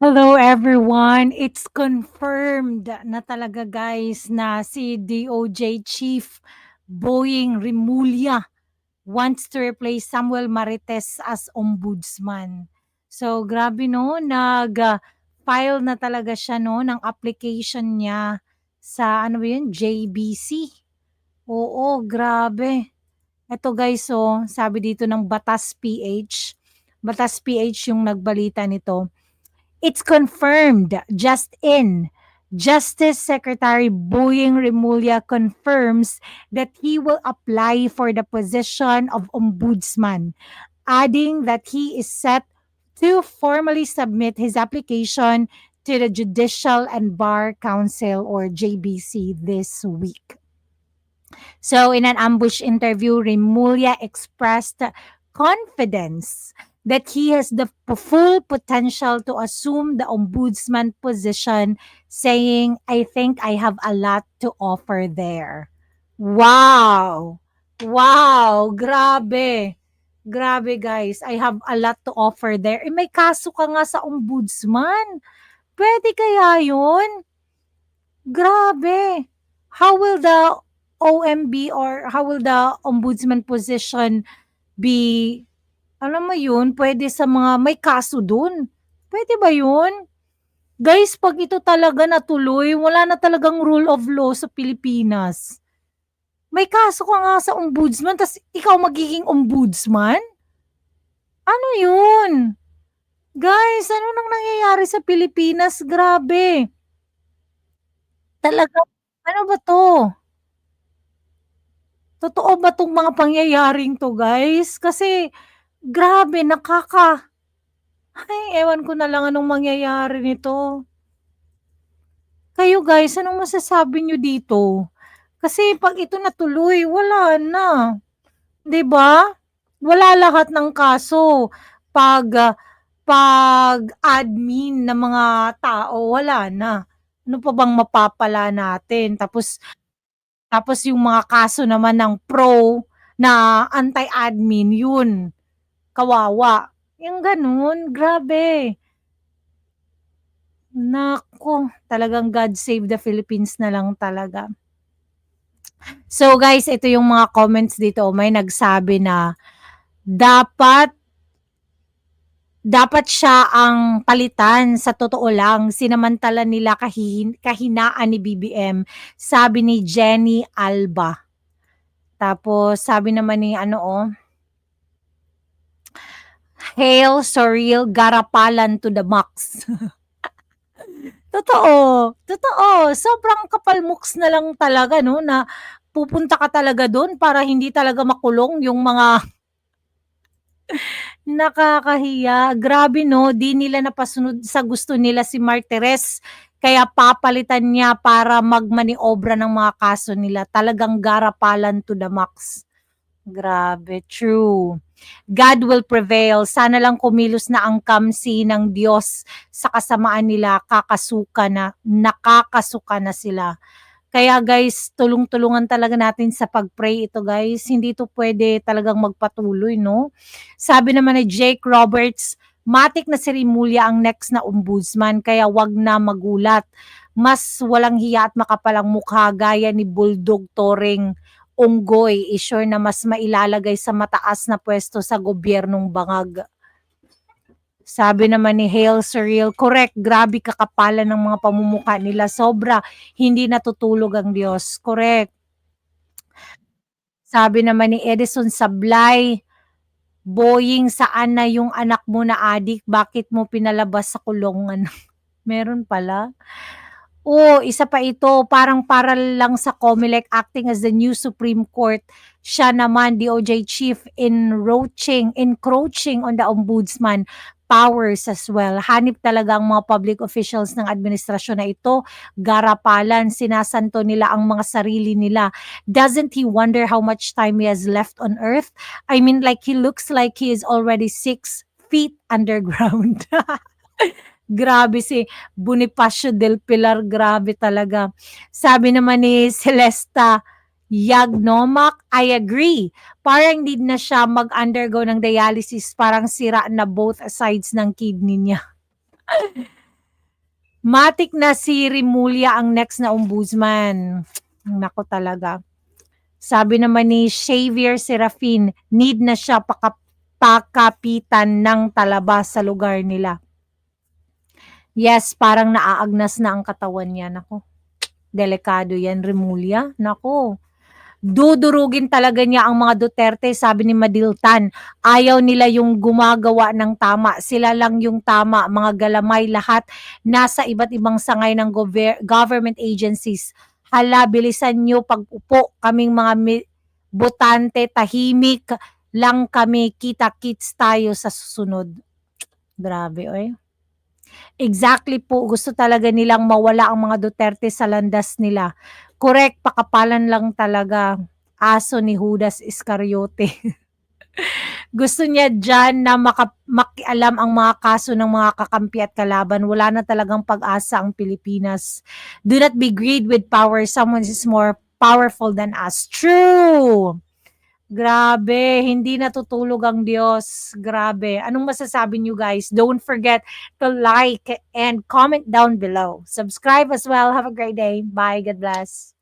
Hello everyone! It's confirmed na talaga guys na si DOJ Chief Boying Rimulya wants to replace Samuel Marites as ombudsman. So grabe no, nag-file na talaga siya no ng application niya sa ano ba yun, JBC. Oo, grabe. Eto guys, oh, sabi dito ng Batas PH. Batas PH yung nagbalita nito. It's confirmed, just in. Justice Secretary Boying Remulla confirms that he will apply for the position of ombudsman, adding that he is set to formally submit his application to the Judicial and Bar Council or JBC this week. So, in an ambush interview, Remulla expressed confidence that he has the full potential to assume the ombudsman position, saying, I think I have a lot to offer there. Wow! Wow! Grabe! Grabe guys, I have a lot to offer there. Eh, may kaso ka nga sa ombudsman. Pwede kaya yun? Grabe! How will the OMB or how will the ombudsman position be alam mo yun, pwede sa mga may kaso dun. Pwede ba yun? Guys, pag ito talaga natuloy, wala na talagang rule of law sa Pilipinas. May kaso ka nga sa ombudsman, tas ikaw magiging ombudsman? Ano yun? Guys, ano nang nangyayari sa Pilipinas? Grabe. Talaga, ano ba to? Totoo ba tong mga pangyayaring to, guys? Kasi, grabe, nakaka ay, ewan ko na lang anong mangyayari nito. Kayo guys, anong masasabi niyo dito? Kasi 'pag ito natuloy, wala na. 'Di ba? Wala lahat ng kaso 'pag, 'pag admin ng mga tao, wala na. Ano pa bang mapapala natin? Tapos tapos yung mga kaso naman ng pro na anti-admin, yun, kawawa. Yung gano'n, grabe. Naku, talagang God save the Philippines na lang talaga. So guys, ito yung mga comments dito. May nagsabi na dapat dapat siya ang palitan sa totoo lang. Sinamantala nila kahin, kahinaan ni BBM. Sabi ni Jenny Alba. Tapos sabi naman ni ano oh, Hail Surreal Garapalan to the max. Totoo, totoo. Sobrang kapalmuks na lang talaga 'no, na pupunta ka talaga do'n para hindi talaga makulong yung mga nakakahiya. Grabe 'no, 'di nila napasunod sa gusto nila si Martirez, kaya papalitan niya para magmaniobra ng mga kaso nila. Talagang garapalan to the max. Grabe, true. God will prevail. Sana lang kumilos na ang kamsi ng Diyos sa kasamaan nila, kakasuka na, nakakasuka na sila. Kaya guys, tulong-tulungan talaga natin sa pag-pray ito guys. Hindi to pwede talagang magpatuloy, no? Sabi naman ni Jake Roberts, matik na si Rimulya ang next na ombudsman, kaya wag na magulat. Mas walang hiya at makapalang mukha gaya ni Bulldog Toring unggoy, isure na mas mailalagay sa mataas na pwesto sa gobyernong bangag. Sabi naman ni Hale Surreal, correct, grabe kakapalan ng mga pamumuka nila. Sobra, hindi natutulog ang Diyos. Correct. Sabi naman ni Edison Sablay, Boying, saan na yung anak mo na adik? Bakit mo pinalabas sa kulungan? Meron pala. Oo, isa pa ito, parang para lang sa COMELEC acting as the new Supreme Court. Siya naman, DOJ chief, encroaching, encroaching on the ombudsman powers as well. Hanip talaga ang mga public officials ng administrasyon na ito. Garapalan, sinasanto nila ang mga sarili nila. Doesn't he wonder how much time he has left on earth? I mean, like he looks like he is already six feet underground. Grabe si Bonifacio del Pilar, grabe talaga. Sabi naman ni Celesta Yagnomak, I agree. Parang need na siya mag-undergo ng dialysis, parang sira na both sides ng kidney niya. Matik na si Rimulya ang next na ombudsman. Nako talaga. Sabi naman ni Xavier Serafin, need na siya paka- pakapitan ng talaba sa lugar nila. Yes, parang naaagnas na ang katawan niya. Nako, delikado yan, Rimulya. Nako, dudurugin talaga niya ang mga Duterte, sabi ni Madiltan. Ayaw nila yung gumagawa ng tama. Sila lang yung tama. Mga galamay lahat nasa iba't ibang sangay ng gover- government agencies. Hala, bilisan nyo pag-upo. Kaming mga botante, tahimik lang kami. Kita-kits tayo sa susunod. Grabe, oy. Exactly po. Gusto talaga nilang mawala ang mga Duterte sa landas nila. Correct, pakapalan lang talaga. Aso ni Judas Iscariote. Gusto niya dyan na maka, makialam ang mga kaso ng mga kakampi at kalaban. Wala na talagang pag-asa ang Pilipinas. Do not be greed with power. Someone is more powerful than us. True! Grabe, hindi natutulog ang Diyos. Grabe. Anong masasabi niyo guys? Don't forget to like and comment down below. Subscribe as well. Have a great day. Bye. God bless.